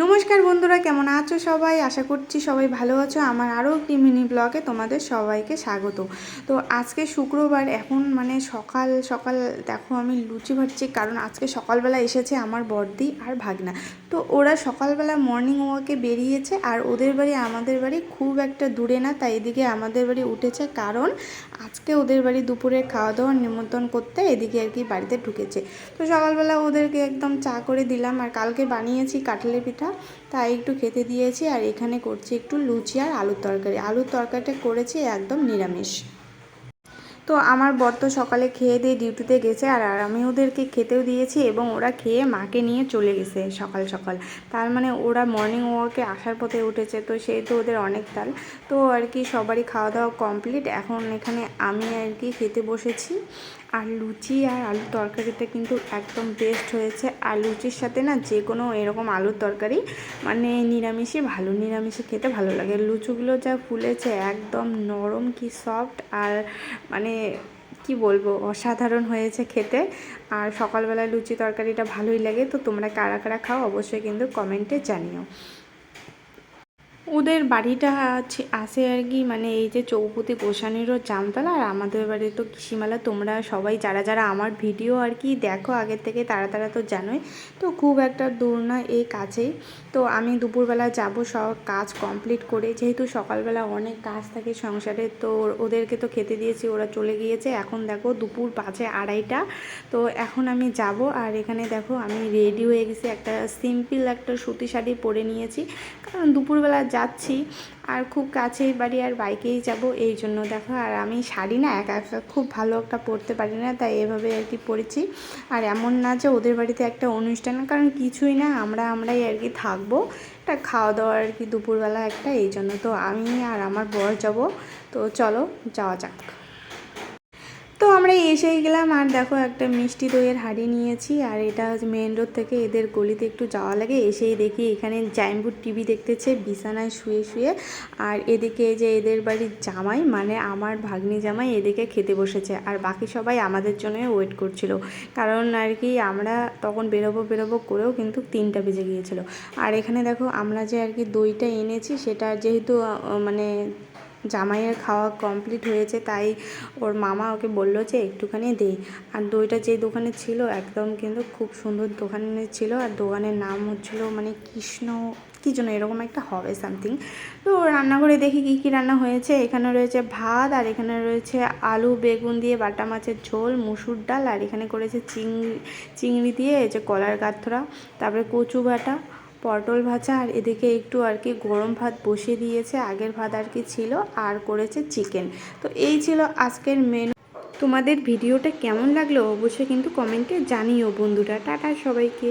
নমস্কার বন্ধুরা, কেমন আছো সবাই? আশা করছি সবাই ভালো আছো। আমার আরও একটি মিনি ব্লগে তোমাদের সবাইকে স্বাগত। তো আজকে শুক্রবার, এখন মানে সকাল সকাল দেখো আমি লুচি ভাজছি, কারণ আজকে সকালবেলা এসেছে আমার বর্দি আর ভাগনা। তো ওরা সকালবেলা মর্নিং ওয়াকে বেরিয়েছে, আর ওদের বাড়ি আমাদের বাড়ি খুব একটা দূরে না, তাই এদিকে আমাদের বাড়ি উঠেছে, কারণ আজকে ওদের বাড়ি দুপুরে খাওয়া দাওয়ার নিমন্ত্রণ করতে এদিকে আর কি বাড়িতে ঢুকেছে। তো সকালবেলা ওদেরকে একদম চা করে দিলাম, আর কালকে বানিয়েছি কাঁঠালের পিঠা। তাই একটু খেতে দিয়েছি আর এখানে করছি একটু লুচি আর আলুর তরকারি। আলুর তরকারিটা করেছি একদম নিরামিষ। তো আমার বর তো সকালে খেয়ে দিয়ে ডিউটিতে গেছে আর আর আমি ওদেরকে খেতেও দিয়েছি এবং ওরা খেয়ে মাকে নিয়ে চলে গেছে সকাল সকাল। তার মানে ওরা মর্নিং ওয়াকে আসার পথে উঠেছে, তো সেই তো ওদের অনেক তাল। তো আর কি সবারই খাওয়া দাওয়া কমপ্লিট এখন এখানে আমি আর কি খেতে বসেছি। আর লুচি আর আলুর তরকারিটা কিন্তু একদম বেস্ট হয়েছে। আর লুচির সাথে না যে কোনো এরকম আলুর তরকারি মানে নিরামিষই ভালো, নিরামিষে খেতে ভালো লাগে। লুচিগুলো যা ফুলেছে একদম নরম কি সফট আর মানে কি বলব, অসাধারণ হয়েছে খেতে। আর সকালবেলা লুচি তরকারিটা ভালোই লাগে। তো তোমরা কারা কারা খাও অবশ্যই কিন্তু কমেন্টে জানিও। ওদের বাড়িটা আছে আসে আর কি মানে এই যে চৌপতি গোসানিরও জামতলা আর আমাদের বাড়ি তো কৃষিমালা। তোমরা সবাই যারা যারা আমার ভিডিও আর কি দেখো, আগের থেকে তারা তারা তো জানোই। তো খুব একটা দূর না, এই কাছেই। তো আমি দুপুরবেলা যাব, সব কাজ কমপ্লিট করে, যেহেতু সকালবেলা অনেক কাজ থাকে সংসারে, তো ওদেরকে তো খেতে দিয়েছি, ওরা চলে গিয়েছে। এখন দেখো দুপুর বাজে আড়াইটা, তো এখন আমি যাব। আর এখানে দেখো আমি রেডি হয়ে গেছি, একটা সিম্পল একটা সুতি শাড়ি পরে নিয়েছি। কারণ দুপুরবেলা যাচ্ছি। আর খুব কাছেই বাড়ি আর বাইকেই যাব, এই জন্য দেখো। আর আমি শাড়ি না একা একা খুব ভালো একটা পরতে পারি না, তাই এভাবে আর কি পরেছি। আর এমন না যে ওদের বাড়িতে একটা অনুষ্ঠান, কারণ কিছুই না, আমরা আমরাই আর কি থাকব। একটা খাওয়া দাওয়া আর কি দুপুরবেলা একটা, এই জন্য তো আমি আর আমার বর যাব। তো চলো, যাওয়া যাক। আমরা এসেই গেলাম, আর দেখো একটা মিষ্টি দইয়ের হাঁড়ি নিয়েছি, আর এটা মেন রোড থেকে এদের গলিতে একটু যাওয়া লাগে। এসেই দেখি এখানে জাইমবুট টিভি দেখতেছে, বিছানায় শুয়ে শুয়ে। আর এদিকে যে এদের বাড়ির জামাই মানে আমার ভাগ্নি জামাই, এদিকে খেতে বসেছে। আর বাকি সবাই আমাদের জন্য ওয়েট করছিল। কারণ আর কি আমরা তখন বেরোবো বেরোবো করেও কিন্তু তিনটা বেজে গিয়েছিল। আর এখানে দেখো আমরা যে আর কি দইটা এনেছি, সেটা যেহেতু মানে জামাইয়ের খাওয়া কমপ্লিট হয়েছে, তাই ওর মামা ওকে বলল যে একটুখানি দেই আর দইটা যে দোকানে ছিল একদম কিন্তু খুব সুন্দর দোকানে ছিল, আর দোকানের নাম হচ্ছিল মানে কৃষ্ণ কী জন্য এরকম একটা হবে সামথিং তো রান্নাঘরে দেখি কী কী রান্না হয়েছে। এখানে রয়েছে ভাত, আর এখানে রয়েছে আলু, বেগুন দিয়ে বাটা মাছের ঝোল, মুসুর ডাল, আর এখানে করেছে চিংড়ি চিংড়ি দিয়ে এই যে কলার গাথরা, তারপরে কচু বাটা পটল ভাজা আর এদিকে একটু আর কি গরম ভাত বসিয়ে দিয়েছে। আগের ভাত আর কি ছিল, আর করেছে চিকেন তো এই ছিল আজকের মেনু তোমাদের ভিডিওটা কেমন লাগল অবশ্যই কিন্তু কমেন্টে জানিও বন্ধুরা। টাটা সবাইকে।